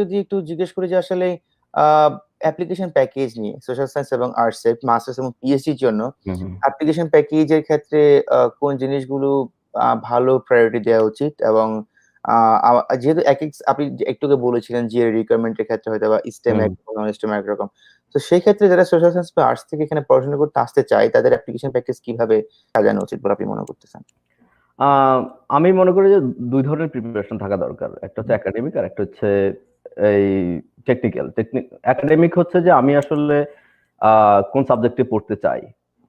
যদি একটু জিজ্ঞেস করি যে আসলে অ্যাপ্লিকেশন প্যাকেজ নিয়ে সোশ্যাল সায়েন্স এবং আর্টস এর মাস্টার্স এবং পিএইচডির জন্য। অ্যাপ্লিকেশন প্যাকেজের ক্ষেত্রে কোন জিনিসগুলো ভালো প্রায়োরিটি দেওয়া উচিত এবং যেহেতু এক এক আপনি যে একটু আগে বলেছিলেন যে রিকোয়ারমেন্টের ক্ষেত্রে হয়তো বা স্টেম। একরকম নন স্টেম একরকম তো সেই ক্ষেত্রে যারা সোশ্যাল সায়েন্স বা আর্টস থেকে এখানে পড়াশোনা করতে আসতে চায় তাদের অ্যাপ্লিকেশন প্যাকেজ কীভাবে সাজানো উচিত বলে আপনি মনে করতেছেন আমি মনে করি যে দুই ধরনের প্রিপারেশন থাকা দরকার একটা হচ্ছে একাডেমিক আর একটা হচ্ছে এই টেকনিক্যাল টেকনিক একাডেমিক হচ্ছে যে আমি আসলে কোন সাবজেক্টে পড়তে চাই।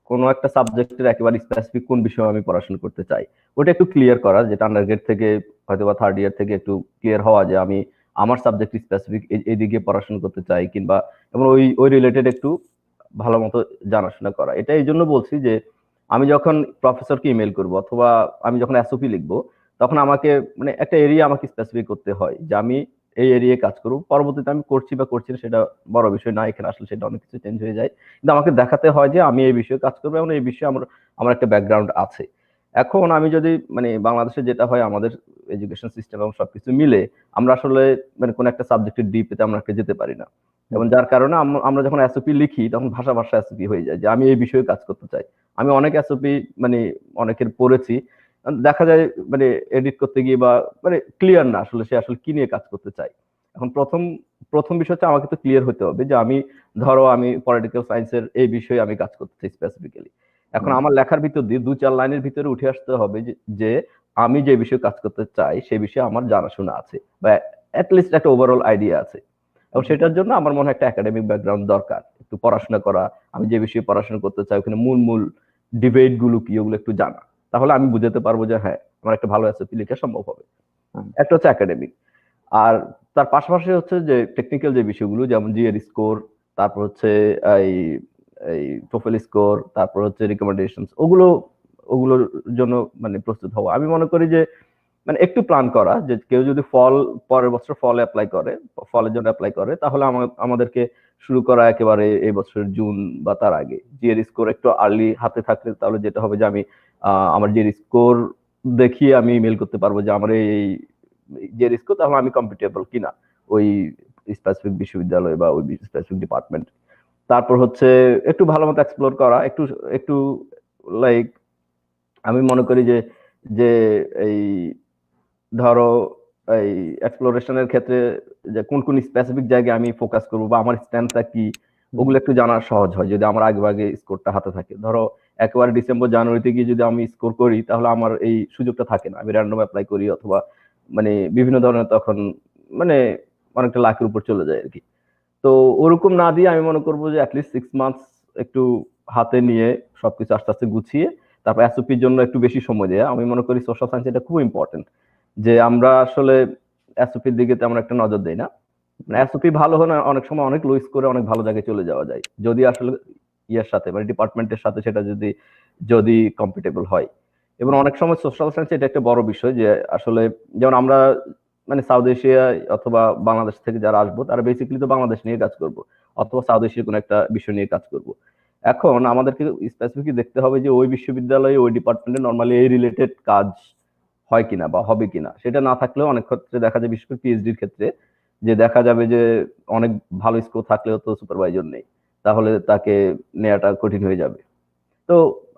কোন একটা সাবজেক্টের একেবারে স্পেসিফিক কোন বিষয়ে আমি পড়াশোনা করতে চাই। ওটা একটু ক্লিয়ার করা, যেটা আন্ডারগ্রেড থেকে হয়তো বা থার্ড ইয়ার থেকে একটু ক্লিয়ার হওয়া যে আমি আমার সাবজেক্ট স্পেসিফিক এইদিকে পড়াশোনা করতে চাই কিংবা এবং ওই ওই রিলেটেড একটু ভালো মতো জানাশোনা করা। এটা এই জন্য বলছি যে আমি যখন প্রফেসরকে ইমেল করব অথবা আমি যখন এসওপি লিখব, তখন আমাকে মানে একটা এরিয়া আমাকে স্পেসিফিক করতে হয় যে আমি এই এরিয়ায় কাজ করব। পরবর্তীতে আমি করছি বা করছি না সেটা বড় বিষয় না, এখানে আসলে সেটা অনেক কিছু চেঞ্জ হয়ে যায়। কিন্তু আমাকে দেখাতে হয় যে আমি এই বিষয়ে কাজ করব এবং এই বিষয়ে আমার আমার একটা ব্যাকগ্রাউন্ড আছে। এখন আমি যদি মানে বাংলাদেশে যেটা হয়, আমাদের এডুকেশন সিস্টেম এবং সবকিছু মিলে আমরা আসলে মানে কোনো একটা সাবজেক্টের ডিপে আমরা যেতে পারি না। এবং যার কারণে আমরা যখন এসওপি লিখি, তখন ভাষা ভাষা এসওপি হয়ে যায় যে আমি এই বিষয়ে কাজ করতে চাই। আমি অনেক এসওপি মানে অনেকের পড়েছি। দেখা যায় মানে এডিট করতে গিয়ে বা মানে ক্লিয়ার না আসলে সে আসলে কি নিয়ে কাজ করতে চায়। এখন প্রথম প্রথম বিষয় হচ্ছে আমাকে তো ক্লিয়ার হতে হবে যে আমি ধরো আমি পলিটিক্যাল সায়েন্সের এই বিষয়ে আমি কাজ করতে চাই স্পেসিফিক্যালি এখন আমার লেখার ভিতর দিয়ে দু চার লাইনের ভিতরে উঠে আসতে হবে যে- যে আমি যে বিষয়ে কাজ করতে চাই সেই বিষয়ে আমার জানাশোনা আছে বা অ্যাটলিস্ট একটা ওভারঅল আইডিয়া আছে। এবং সেটার জন্য আমার মনে হয় একটা একাডেমিক ব্যাকগ্রাউন্ড দরকার। একটু পড়াশোনা করা আমি যে বিষয়ে পড়াশোনা করতে চাই ওখানে মূল মূল ডিবেটগুলো কি ওগুলো একটু জানা। তাহলে আমি বুঝাতে পারব যে হ্যাঁ আমার একটা ভালো এসওপি লেখা সম্ভব হবে। একটা হচ্ছে একাডেমিক আর তার পাশাপাশি হচ্ছে যে টেকনিক্যাল যে বিষয়গুলো যেমন জিএর স্কোর তারপর হচ্ছে এই এই টোফেল স্কোর তারপর হচ্ছে রিকমেন্ডেশন ওগুলো ওগুলোর জন্য মানে প্রস্তুত হওয়া আমি মনে করি যে মানে একটু প্ল্যান করা যে কেউ যদি ফল পরের বছর ফল অ্যাপ্লাই করে ফলের জন্য অ্যাপ্লাই করে তাহলে আমা- আমাদেরকে শুরু করা একেবারে এই বছরের জুন বা তার আগে। জিএর স্কোর একটু আর্লি হাতে থাকলে তাহলে যেটা হবে যে আমি আমার যে স্কোর দেখিয়ে আমি মেল করতে পারব যে আমার এই জিএর স্কোর তাহলে আমি কম্পিটেবল কিনা ওই স্পেসিফিক বিশ্ববিদ্যালয় বা ওই স্পেসিফিক ডিপার্টমেন্ট তারপর হচ্ছে একটু ভালো মতো এক্সপ্লোর করা, একটু একটু লাইক আমি মনে করি যে যে এই ধরো এই এক্সপ্লোরেশনের ক্ষেত্রে যে কোন কোন স্পেসিফিক জায়গায় আমি ফোকাস করব বা আমার স্ট্যান্ডটা কি ওগুলো একটু জানা সহজ হয়, যদি আমার আগে আগে স্কোরটা হাতে থাকে। ধরো, একেবারে ডিসেম্বর জানুয়ারিতে গিয়ে যদি আমি স্কোর করি, তাহলে আমার এই সুযোগটা থাকে না। আমি র্যান্ডম অ্যাপ্লাই করি অথবা মানে বিভিন্ন ধরনের তখন মানে অনেকটা লাখের উপর চলে যায় আর কি তো ওরকম না দিয়ে আমি মনে করব যে অ্যাটলিস্ট সিক্স মান্থস একটু হাতে নিয়ে সবকিছু আস্তে আস্তে গুছিয়ে, তারপর এসওপির জন্য একটু বেশি সময় দেয়া। আমি মনে করি সোশ্যাল সায়েন্স এটা খুব ইম্পর্টেন্ট যে আমরা আসলে এসওপির দিকে তেমন একটা নজর দেই না। মানে এসওপি ভালো হলে অনেক সময় অনেক লুইস করে অনেক ভালো জায়গায় চলে যাওয়া যায়। যদি আসলে ইয়ের সাথে মানে ডিপার্টমেন্টের সাথে সেটা যদি যদি কম্পিটেবল হয়। এবং অনেক সময় সোশ্যাল সায়েন্স এটা একটা বড় বিষয় যে আসলে যেমন আমরা মানে সাউথ এশিয়া অথবা বাংলাদেশ থেকে যারা আসব, তারা বেসিক্যালি তো বাংলাদেশ নিয়ে কাজ করব, অথবা সাউথ এশিয়ার কোনো একটা বিষয় নিয়ে কাজ করব। এখন আমাদেরকে স্পেসিফিকলি দেখতে হবে যে ওই বিশ্ববিদ্যালয়ে, ওই ডিপার্টমেন্টে নর্মালি এই রিলেটেড কাজ হয় কিনা বা হবে কিনা। সেটা না থাকলেও অনেক ক্ষেত্রে দেখা যায়, বিশেষ করে পিএইচডির ক্ষেত্রে যে দেখা যাবে যে অনেক ভালো স্কোর থাকলেও তো সুপারভাইজার নেই, তাহলে তাকে নেওয়াটা কঠিন হয়ে যাবে। তো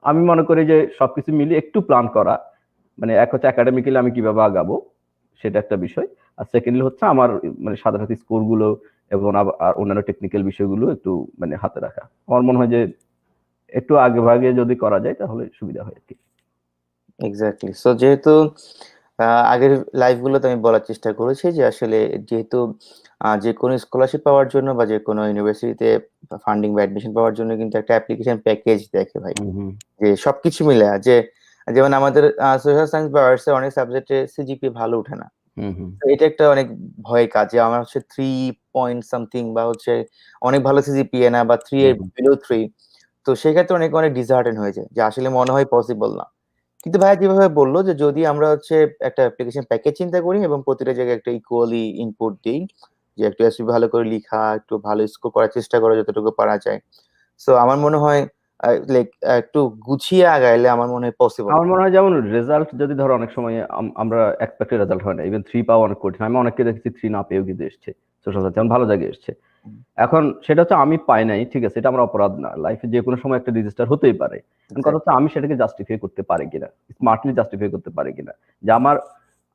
আমি মনে করি যে সবকিছু মিলিয়ে একটু প্ল্যান করা মানে এক হচ্ছে একাডেমিক্যালি আমি কীভাবে আগাবো, সেটা একটা বিষয়। আর সেকেন্ডলি হচ্ছে আমার মানে সাথে সাথে স্কোরগুলো এবং আর অন্যান্য টেকনিক্যাল বিষয়গুলো একটু মানে হাতে রাখা। আমার মনে হয় যে একটু আগে ভাগে যদি করা যায় তাহলে সুবিধা হয় আর কি। এক্স্যাক্টলি সো যেহেতু আগের লাইভ গুলোতে আমি বলার চেষ্টা করেছি যে আসলে যেহেতু যে কোনো স্কলারশিপ পাওয়ার জন্য বা যে কোনো ইউনিভার্সিটিতে ফান্ডিং বা অ্যাডমিশন পাওয়ার জন্য কিন্তু একটা অ্যাপ্লিকেশন প্যাকেজ দেখে ভাই। যে সবকিছু মিলে যে যেমন আমাদের সোশ্যাল সায়েন্স বা আর্টস অনেক সাবজেক্টে সিজিপি ভালো ওঠে না। এটা একটা অনেক ভয়ের কাজ যে আমার হচ্ছে থ্রি পয়েন্ট সামথিং বা হচ্ছে অনেক ভালো সিজিপিএ না বা থ্রি এর। বিলো থ্রি তো সেক্ষেত্রে অনেক অনেক ডিসহার্টেন হয়ে যায় যে আসলে মনে হয় পসিবল না। কিন্তু ভাইয়া যেভাবে বলল যে যদি আমরা হচ্ছে একটা অ্যাপ্লিকেশন প্যাকেজ চিন্তা করি এবং প্রতিটা জায়গায় একটা ইকুয়ালি ইনপুট দিই, যে একটু এসবি ভালো করে লিখা, একটু ভালো স্কোর করার চেষ্টা করা যতটুকু পারা যায়। সো আমার মনে হয় লাইক একটু গুছিয়ে আগাইলে আমার মনে হয় পসিবল আমার মনে হয় যেমন রেজাল্ট যদি ধরো অনেক সময় আম- আমরা এক্সপেক্টেড রেজাল্ট হয় না ইভেন থ্রি পাওয়া অনেক কঠিন। আমি অনেককে দেখেছি থ্রি না পেয়েও কিন্তু এসছে। সোশ্যাল এখন ভালো জায়গায় এসছে। এখন সেটা হচ্ছে আমি পাই নাই ঠিক আছে এটা আমার অপরাধ না। লাইফে যে কোনো সময় একটা ডিজাস্টার হতেই পারে। কথা হচ্ছে আমি সেটাকে জাস্টিফাই করতে পারি কিনা স্মার্টলি জাস্টিফাই করতে পারি কিনা। যে আমার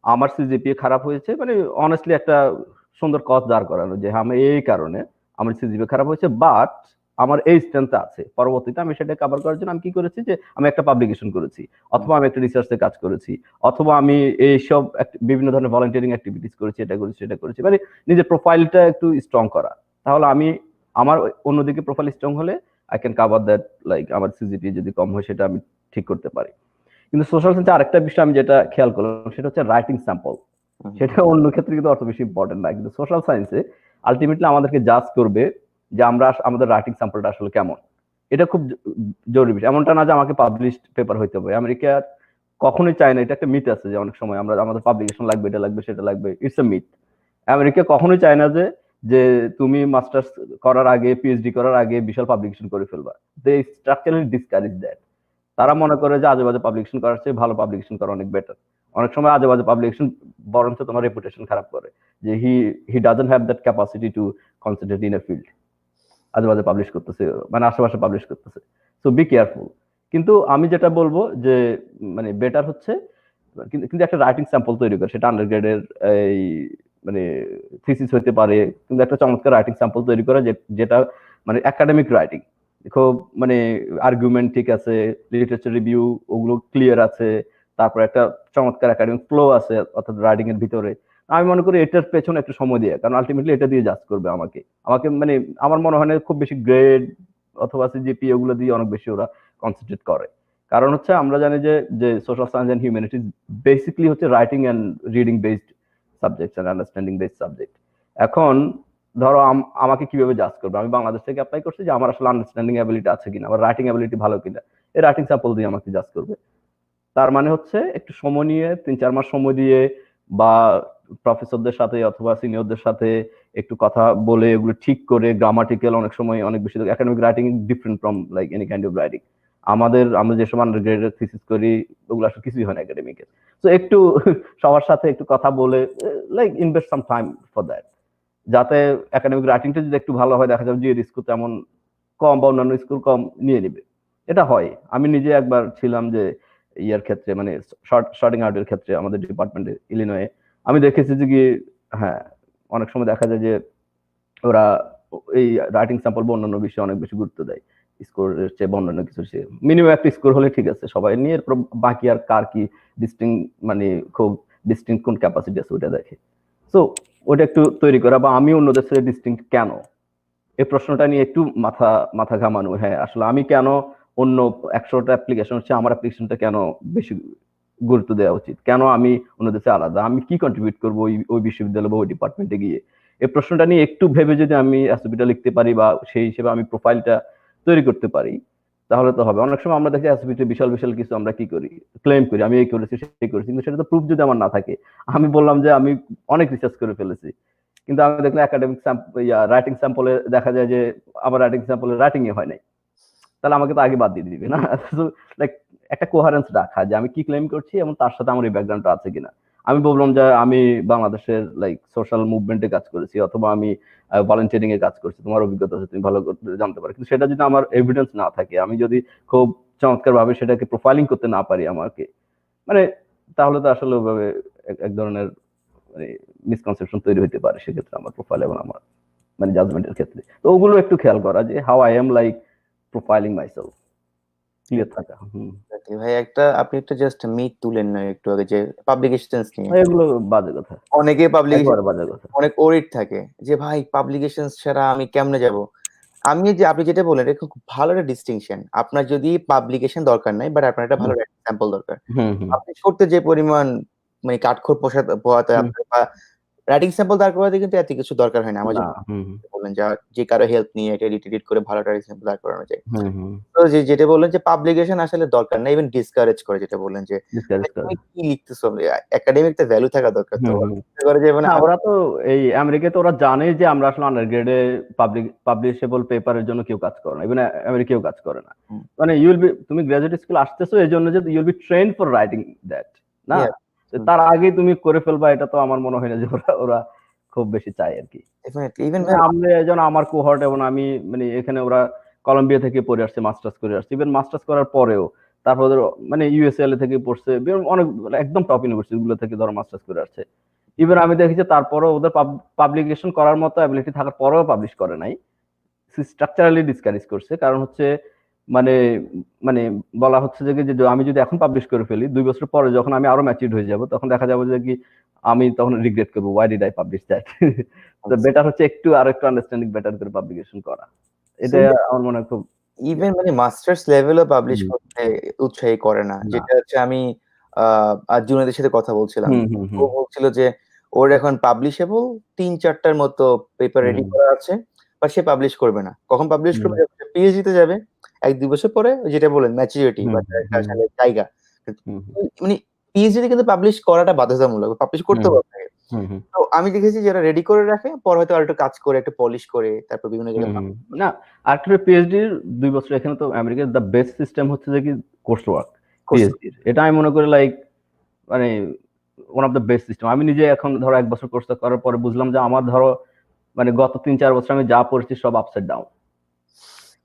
আমার সিজিপিএ খারাপ হয়েছে মানে অনেস্টলি একটা সুন্দর কজ দাঁড় করানো যে আমি এই কারণে আমার সিজিপিএ খারাপ হয়েছে বাট আমার এই স্ট্রেংথ আছে। পরবর্তীতে আমি সেটা কভার করার জন্য আমি কি করেছি যে আমি একটা পাবলিকেশন করেছি অথবা আমি একটা রিসার্চে কাজ করেছি অথবা আমি এইসব এক- বিভিন্ন ধরনের ভলান্টিয়ারিং অ্যাক্টিভিটিস করেছি এটা করেছি সেটা করেছি। মানে নিজের প্রোফাইলটা একটু স্ট্রং করা। তাহলে আমি আমার অন্যদিকে প্রোফাইল স্ট্রং হলে I can cover that like আমার সিজিপি যদি কম হয় সেটা আমি ঠিক করতে পারি। কিন্তু সোশ্যাল সায়েন্সে আরেকটা বিষয় আমি যেটা খেয়াল করলাম সেটা হচ্ছে রাইটিং স্যাম্পল। সেটা অন্য ক্ষেত্রে কিন্তু অত বেশি ইম্পর্টেন্ট না কিন্তু সোশ্যাল সায়েন্সে আলটিমেটলি আমাদেরকে জাজ করবে যে আমরা আমাদের রাইটিং স্যাম্পলটা আসলে কেমন। এটা খুব জরুরি বিষয়। এমনটা না যে আমাকে পাবলিশড পেপার হইতে হবে। আমেরিকা কখনোই চায় না। এটা একটা মিথ আছে যে অনেক সময় আমরা আমাদের পাবলিকেশন লাগবে এটা লাগবে সেটা লাগবে। ইটস এ মিথ আমেরিকা কখনোই চায় না যে যে তুমি মাস্টার্স করার আগে পিএইচডি করার আগে বিশাল পাবলিকেশন করে ফেলবা। দে স্ট্রাকচারালি ডিসকারেজ দ্যাট তারা মনে করে যে আজে বাজে পাবলিকেশন করার চেয়ে ভালো পাবলিকেশন করা অনেক বেটার অনেক সময় আজে বাজে পাবলিকেশন বরঞ্চ তোমার রেপুটেশন খারাপ করে, যে he he doesn't have that capacity to concentrate in a field আজে বাজে পাবলিশ করতেছে মানে আশেপাশে পাবলিশ করতেছে। সো বি কেয়ারফুল কিন্তু আমি যেটা বলব যে মানে বেটার হচ্ছে, কিন্তু কিন্তু একটা রাইটিং স্যাম্পল তৈরি করে, সেটা আন্ডারগ্রেডের এই মানে থিসিস হতে পারে কিন্তু একটা চমৎকার রাইটিং স্যাম্পল তৈরি করা যেটা মানে একাডেমিক রাইটিং খুব মানে আর্গুমেন্ট ঠিক আছে লিটারেচার রিভিউ ওগুলো ক্লিয়ার আছে, তারপর একটা চমৎকার একাডেমিক ফ্লো আছে অর্থাৎ রাইটিং এর ভিতরে। আমি মনে করি এটার পেছনে একটু সময় দিয়ে, কারণ আলটিমেটলি এটা দিয়ে জাজ করবে আমাকে। আমাকে মানে আমার মনে হয় না খুব বেশি গ্রেড অথবা সিজিপি ওগুলো দিয়ে অনেক বেশি ওরা কনসেন্ট্রেট করে। কারণ হচ্ছে আমরা জানি যে যে social science and humanities basically হচ্ছে writing and reading based subject and understanding based subject এখন ধরো আম- আমাকে কীভাবে জাজ করবে? আমি বাংলাদেশ থেকে অ্যাপ্লাই করছি যে আমার আসলে আন্ডারস্ট্যান্ডিং অ্যাবিলিটি আছে কিনা আমার রাইটিং অ্যাবিলিটি ভালো কিনা। এই রাইটিং স্যাম্পল দিয়ে আমাকে জাজ করবে। তার মানে হচ্ছে একটু সময় নিয়ে, তিন চার মাস সময় দিয়ে বা প্রফেসরদের সাথে অথবা সিনিয়রদের সাথে একটু কথা বলে, এগুলো ঠিক করে গ্রামাটিক্যাল অনেক সময় অনেক বেশি academic writing different from like any kind of writing আমাদের, আমরা আন্ডার গ্রেডের থিসিস করি, ওগুলো আসলে কিছুই হয় না একাডেমিকের তো একটু সবার সাথে একটু কথা বলে like invest some time for that যাতে একাডেমিক রাইটিংটা যদি একটু ভালো হয়, দেখা যাবে যে স্কুল তেমন কম বা অন্যান্য স্কুল কম নিয়ে নেবে। এটা হয়। আমি নিজে একবার ছিলাম যে ইয়ার ক্ষেত্রে মানে শর্ট শর্টিং আউটের ক্ষেত্রে আমাদের ডিপার্টমেন্টে ইলিনয়ে আমি দেখেছি যে কি হ্যাঁ অনেক সময় দেখা যায় যে ওরা এই রাইটিং স্যাম্পল বা অন্যান্য বিষয়ে অনেক বেশি গুরুত্ব দেয়। চেয়ে অন্যান্য কিছু চেয়ে মিনিমাম একটা স্কোর হলে ঠিক আছে, সবাই নিয়ে, এরপর বাকি আর কার কি ডিস্টিং মানে খুব ডিস্টিং কোন ক্যাপাসিটি আছে দেখে। সো একটু তৈরি করা বা আমি অন্যদের সাথে ডিস্টিং কেন? এই প্রশ্নটা নিয়ে একটু মাথা মাথা ঘামানো। হ্যাঁ আসলে আমি কেন অন্য একশোটা অ্যাপ্লিকেশন হচ্ছে, আমার অ্যাপ্লিকেশনটা কেন বেশি গুরুত্ব দেওয়া উচিত? কেন আমি অন্য দেশে আলাদা? আমি কি কন্ট্রিবিউট করব ওই ওই বিশ্ববিদ্যালয় বা ওই ডিপার্টমেন্টে গিয়ে? এই প্রশ্নটা নিয়ে একটু ভেবে যদি আমি এসবিটা লিখতে পারি বা সেই হিসেবে আমি প্রোফাইলটা তৈরি করতে পারি, তাহলে তো হবে। অনেক সময় আমরা দেখি এসবিতে বিশাল বিশাল কিছু আমরা কি করি? ক্লেম করি, আমি এই করেছি, সেই করেছি, কিন্তু সেটা তো প্রুফ যদি আমার না থাকে, আমি বললাম যে আমি অনেক রিসার্চ করে ফেলেছি। কিন্তু আমি দেখলাম একাডেমিক রাইটিং স্যাম্পলে দেখা যায় যে আমার রাইটিং স্যাম্পলে রাইটিং এ হয় নাই। তাহলে আমাকে তো আগে বাদ দিয়ে দিবে, না? লাইক একটা কোহারেন্স রাখা যে আমি কি ক্লেম করছি এবং তার সাথে আমার এই ব্যাকগ্রাউন্ডটা আছে কিনা। আমি বললাম যে আমি বাংলাদেশের লাইক সোশ্যাল মুভমেন্টে কাজ করেছি অথবা আমি ভলেন্টিয়ারিং এ কাজ করছি। তোমার অভিজ্ঞতা আছে, তুমি ভালো জানতে পারো। কিন্তু সেটা যদি আমার এভিডেন্স না থাকে, আমি যদি খুব চমৎকার ভাবে সেটাকে প্রোফাইলিং করতে না পারি আমাকে মানে তাহলে তো আসলে ওইভাবে এক- এক ধরনের মানে মিসকনসেপশন তৈরি হতে পারে সেক্ষেত্রে আমার প্রোফাইল এবং আমার মানে জাজমেন্টের ক্ষেত্রে। তো ওগুলো একটু খেয়াল করা যে how I am like profiling myself clear থাকা ভাই একটা আপনি একটা জাস্ট মিথ তুলেন না একটু আগে যে নিয়ে। এগুলো বাজে কথা। অনেকে বাজে কথা। অনেক ওরিড থাকে যে ভাই পাবলিকেশন ছাড়া আমি কেমনে যাব? আমি যে আপনি যেটা বললেন এটা খুব ভালো একটা ডিস্টিংশন আপনার যদি পাবলিকেশন দরকার নাই বাট আপনার একটা ভালো স্যাম্পল দরকার। আপনি করতে যে পরিমাণ মানে কাঠখোর পোষাতে হুম। আপনার বা রাইটিং স্যাম্পল দাঁড় করাতে কিন্তু এত কিছু দরকার হয় না। আমার বললেন যা যে কারও হেল্প নিয়ে এটা এডিট এডিট করে ভালো রাইটিং স্যাম্পল দাঁড় করানো যায়। তো যে যেটা বললেন যে পাবলিকেশন আসলে দরকার না ইভেন ডিসকারেজ করে যেটা বললেন যে তুমি কি লিখতেছো? একাডেমিক তো ভ্যালু থাকা দরকার তো। করে যে মানে ওরা তো এই আমেরিকাতে ওরা জানে যে আমরা আসলে আন্ডারগ্রেডে পাবলিক পাবলিশেবল পেপারের জন্য কেউ কাজ করে না। ইভেন আমেরিকাও কাজ করে না। মানে ইউল বি তুমি গ্রাজুয়েট স্কুল আসতেছো এই জন্য যে you'll be train for writing that না? তার আগে তুমি করে ফেলবা এটা তো আমার মনে হয় না যে ওরা ওরা খুব বেশি চাই আর কি। মানে আমরা যেন আমার কোহর্ট এবং আমি মানে এখানে ওরা কলম্বিয়া থেকে পড়ে আসছে মাস্টার্স করে আসছে। ইভেন মাস্টার্স করার পরেও তারপর ওদের মানে ইউএসএল থেকে পড়ছে অনেক মানে একদম টপ ইউনিভার্সিটি গুলো থেকে ধরো মাস্টার্স করে আসছে। ইভেন আমি দেখেছি তারপরেও ওদের পাবলিকেশন করার মতো অ্যাবিলিটি থাকার পরেও পাবলিশ করে নাই। স্ট্রাকচারালি ডিসকারেজ করছে কারণ হচ্ছে মানে মানে বলা হচ্ছে যে কি যে আমি যদি এখন পাবলিশ করে ফেলি দুই বছর পরে যখন আমি আরও ম্যাচিউড হয়ে যাব তখন দেখা যাবে যে কি আমি তখন রিগ্রেট করব why did I publish that তো বেটার হচ্ছে একটু আর একটু আন্ডারস্ট্যান্ডিং বেটার করে পাবলিকেশন করা। এটা আমার মনে হয় খুব ইভেন মানে মাস্টার্স লেভেলও পাবলিশ করতে উৎসাহী করে না। যেটা হচ্ছে আমি আজ জুনাদের সাথে কথা বলছিলাম। ও বলছিল যে ওর এখন পাবলিশেবল তিন চারটার মতো পেপার রেডি করা আছে বাট সে পাবলিশ করবে না। কখন পাবলিশ করবে? পিএইচডি তে যাবে এক দুই বছর পরে ওই যেটা বলেন ম্যাচুরিটি বা জায়গা। মানে পিএইচডি কিন্তু পাবলিশ করাটা বাধ্যতামূলক পাবলিশ করতে। হবে। তো আমি দেখেছি যারা রেডি করে রাখে পরে হয়তো আর একটু কাজ করে একটু পলিশ করে তারপর বিভিন্ন জায়গায় না আরেকটা পিএইচডির দুই বছর এখানে তো আমেরিকার দ্য বেস্ট সিস্টেম হচ্ছে যে কি কোর্স ওয়ার্ক পিএইচডির এটা আমি মনে করি লাইক মানে one of the best system আমি নিজে এখন ধরো এক বছর কোর্স করার পরে বুঝলাম যে আমার ধরো মানে গত তিন চার বছর আমি যা পড়েছি সব আপসাইড ডাউন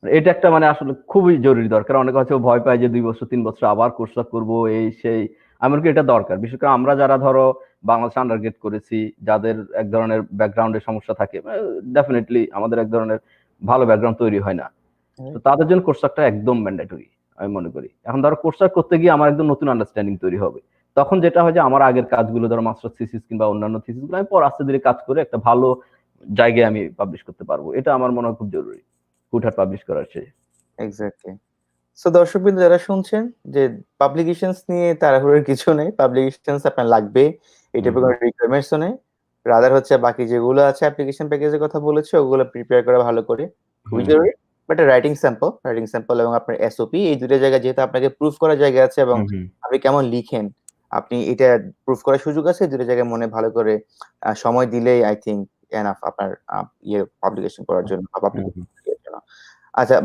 এটা একটা মানে আসলে খুবই জরুরি দরকার। অনেকে হয়তো ভয় পায় যে দুই বছর তিন বছর আবার কোর্স করব এই সেই। আমার কি এটা দরকার। বিশেষ করে আমরা যারা ধরো বাংলাদেশ আন্ডারগ্রেড করেছি যাদের এক ধরনের ব্যাকগ্রাউন্ডের সমস্যা থাকে ডেফিনেটলি আমাদের এক ধরনের ভালো ব্যাকগ্রাউন্ড তৈরি হয় না। তো তাদের জন্য কোর্সটা একদম ম্যান্ডেটরি আমি মনে করি। এখন ধরো কোর্স করতে গিয়ে আমার একদম নতুন আন্ডারস্ট্যান্ডিং তৈরি হবে। তখন যেটা হয় যে আমার আগের কাজগুলো ধরো মাস্টার থিসিস কিংবা অন্যান্য থিসিসগুলো আমি পর আস্তে ধীরে কাজ করে একটা ভালো জায়গায় আমি পাবলিশ করতে পারব। এটা আমার মনে হয় খুব জরুরি। হুটহাট পাবলিশ করার চেয়ে এক্স্যাক্টলি সো দর্শকবৃন্দ যারা শুনছেন যে পাবলিকেশনস নিয়ে তাড়াহুড়োর কিছু নেই পাবলিকেশনস আপনার লাগবে এটা। কোনো রিকোয়ারমেন্টসও নেই রাদার হচ্ছে বাকি যেগুলো আছে অ্যাপ্লিকেশন প্যাকেজের কথা বলেছে ওগুলো প্রিপেয়ার করা ভালো করে খুবই জরুরি but writing sample writing sample এবং আপনার এসওপি এই দুটো জায়গায় যেহেতু আপনাকে প্রুফ করার জায়গা আছে এবং। আপনি কেমন লিখেন আপনি এটা প্রুফ করার সুযোগ আছে দুটো জায়গায় মনে ভালো করে সময় দিলেই আই থিঙ্ক এনাফ আপনার ইয়ে পাবলিকেশন। করার জন্য আচ্ছা